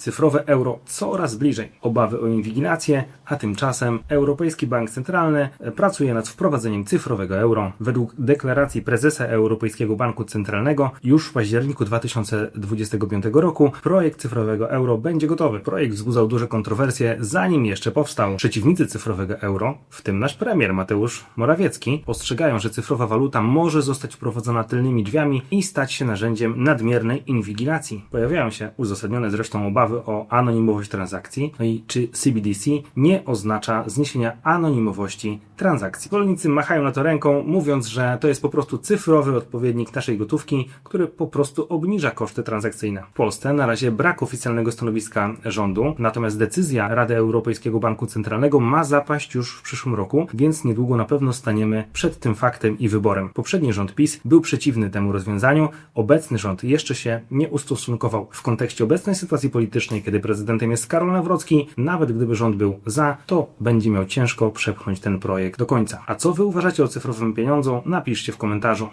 Cyfrowe euro coraz bliżej. Obawy o inwigilację, a tymczasem Europejski Bank Centralny pracuje nad wprowadzeniem cyfrowego euro. Według deklaracji prezesa Europejskiego Banku Centralnego już w październiku 2025 roku projekt cyfrowego euro będzie gotowy. Projekt wzbudzał duże kontrowersje zanim jeszcze powstał. Przeciwnicy cyfrowego euro, w tym nasz premier Mateusz Morawiecki, postrzegają, że cyfrowa waluta może zostać wprowadzona tylnymi drzwiami i stać się narzędziem nadmiernej inwigilacji. Pojawiają się uzasadnione zresztą obawy o anonimowość transakcji, no i czy CBDC nie oznacza zniesienia anonimowości transakcji. Zwolennicy machają na to ręką, mówiąc, że to jest po prostu cyfrowy odpowiednik naszej gotówki, który po prostu obniża koszty transakcyjne. W Polsce na razie brak oficjalnego stanowiska rządu, natomiast decyzja Rady Europejskiego Banku Centralnego ma zapaść już w przyszłym roku, więc niedługo na pewno staniemy przed tym faktem i wyborem. Poprzedni rząd PiS był przeciwny temu rozwiązaniu, obecny rząd jeszcze się nie ustosunkował. W kontekście obecnej sytuacji politycznej, kiedy prezydentem jest Karol Nawrocki, nawet gdyby rząd był za, to będzie miał ciężko przepchnąć ten projekt do końca. A co wy uważacie o cyfrowym pieniądzu? Napiszcie w komentarzu.